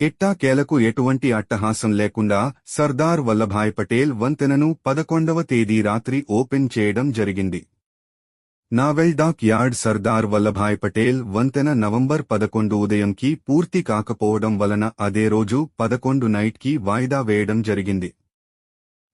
ఎట్టాకేలకు ఎటువంటి అట్టహాసం లేకుండా సర్దార్ వల్లభాయ్ పటేల్ వంతెనను పదకొండవ తేదీ రాత్రి ఓపెన్ చేయడం జరిగింది. Naval dock yard Sardar Vallabhbhai Patel వంతెన నవంబర్ పదకొండు ఉదయంకి పూర్తి కాకపోవడం వలన అదే రోజు పదకొండు నైట్కి వాయిదా వేయడం జరిగింది.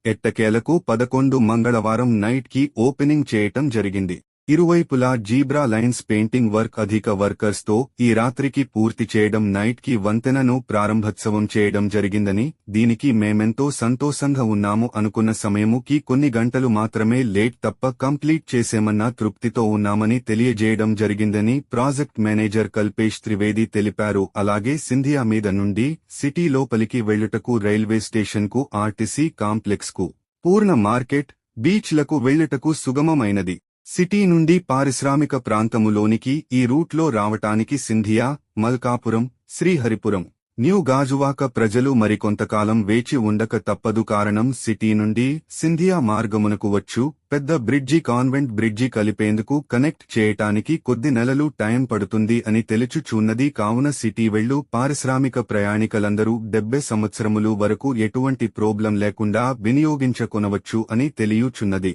ఎట్టకేలకు పదకొండు మంగళవారం నైట్కి ఓపెనింగ్ చేయటం జరిగింది. ఇరువైపులా జీబ్రా లైన్స్ పెయింటింగ్ వర్క్ అధిక వర్కర్స్తో ఈ రాత్రికి పూర్తి చేయడం నైట్కి వంతెనను ప్రారంభోత్సవం చేయడం జరిగిందని దీనికి మేమెంతో సంతోషంగా ఉన్నాము అనుకున్న సమయముకి కొన్ని గంటలు మాత్రమే లేట్ తప్ప కంప్లీట్ చేసేమన్న తృప్తితో ఉన్నామని తెలియజేయడం జరిగిందని ప్రాజెక్ట్ మేనేజర్ కల్పేష్ త్రివేది తెలిపారు. అలాగే సింధియా మీద నుండి సిటీ లోపలికి వెళ్ళుటకు రైల్వే స్టేషన్కు ఆర్టీసీ కాంప్లెక్స్కు పూర్ణ మార్కెట్ బీచ్లకు వెళ్ళుటకు సుగమమైనది. సిటీ నుండి పారిశ్రామిక ప్రాంతములోనికి ఈ రూట్లో రావటానికి సింధియా మల్కాపురం శ్రీహరిపురం న్యూ గాజువాక ప్రజలు మరికొంతకాలం వేచి ఉండక తప్పదు కారణం సిటీ నుండి సింధియా మార్గమునకు వచ్చు. పెద్ద బ్రిడ్జి కాన్వెంట్ బ్రిడ్జి కలిపేందుకు కనెక్ట్ చేయటానికి కొద్ది నెలలు టైం పడుతుంది అని తెలుచుచూన్నది కావున సిటీ వెళ్ళు. పారిశ్రామిక ప్రయాణికులందరూ డెబ్బై సంవత్సరములు వరకు ఎటువంటి ప్రోబ్లం లేకుండా వినియోగించకొనవచ్చు అని తెలియచున్నది.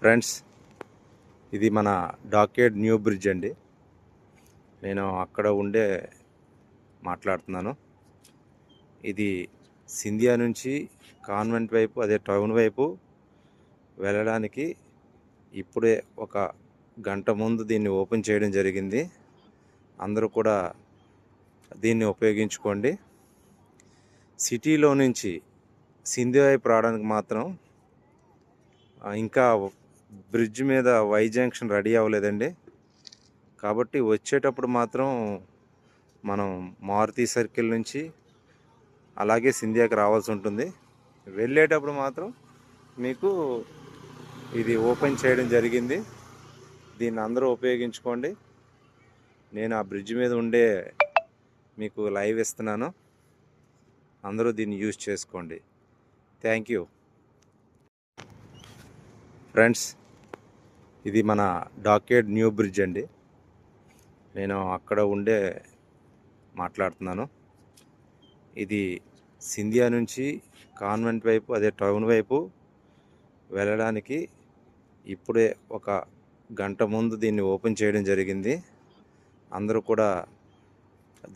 ఫ్రెండ్స్ ఇది మన డాకేడ్ న్యూ బ్రిడ్జ్ అండి. నేను అక్కడ ఉండే మాట్లాడుతున్నాను. ఇది సింధియా నుంచి కాన్వెంట్ వైపు అదే టౌన్ వైపు వెళ్ళడానికి ఇప్పుడే ఒక గంట ముందు దీన్ని ఓపెన్ చేయడం జరిగింది. అందరూ కూడా దీన్ని ఉపయోగించుకోండి. సిటీలో నుంచి సింధియా వైపు రావడానికి మాత్రం ఇంకా బ్రిడ్జ్ మీద వై జంక్షన్ రెడీ అవ్వలేదండి. కాబట్టి వచ్చేటప్పుడు మాత్రం మనం మారుతి సర్కిల్ నుంచి అలాగే సింధియాకి రావాల్సి ఉంటుంది. వెళ్ళేటప్పుడు మాత్రం మీకు ఇది ఓపెన్ చేయడం జరిగింది. దీన్ని అందరూ ఉపయోగించుకోండి. నేను ఆ బ్రిడ్జ్ మీద ఉండే మీకు లైవ్ ఇస్తున్నాను. అందరూ దీన్ని యూజ్ చేసుకోండి. Thank you. ఫ్రెండ్స్ ఇది మన డాకేడ్ న్యూ బ్రిడ్జ్ అండి. నేను అక్కడ ఉండే మాట్లాడుతున్నాను. ఇది సింధియా నుంచి కాన్వెంట్ వైపు అదే టౌన్ వైపు వెళ్ళడానికి ఇప్పుడే ఒక గంట ముందు దీన్ని ఓపెన్ చేయడం జరిగింది. అందరూ కూడా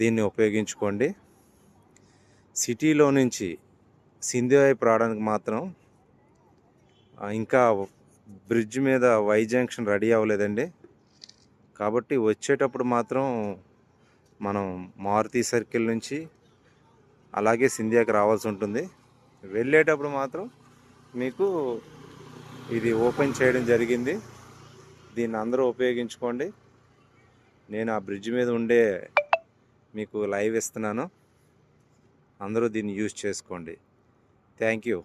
దీన్ని ఉపయోగించుకోండి. సిటీలో నుంచి సింధియా వైపు రావడానికి మాత్రం ఇంకా బ్రిడ్జ్ మీద వై జంక్షన్ రెడీ అవ్వలేదండి. కాబట్టి వచ్చేటప్పుడు మాత్రం మనం మారుతి సర్కిల్ నుంచి అలాగే సింధియాకి రావాల్సి ఉంటుంది. వెళ్ళేటప్పుడు మాత్రం మీకు ఇది ఓపెన్ చేయడం జరిగింది. దీన్ని అందరూ ఉపయోగించుకోండి. నేను ఆ బ్రిడ్జ్ మీద ఉండే మీకు లైవ్ ఇస్తున్నాను. అందరూ దీన్ని యూజ్ చేసుకోండి. Thank you.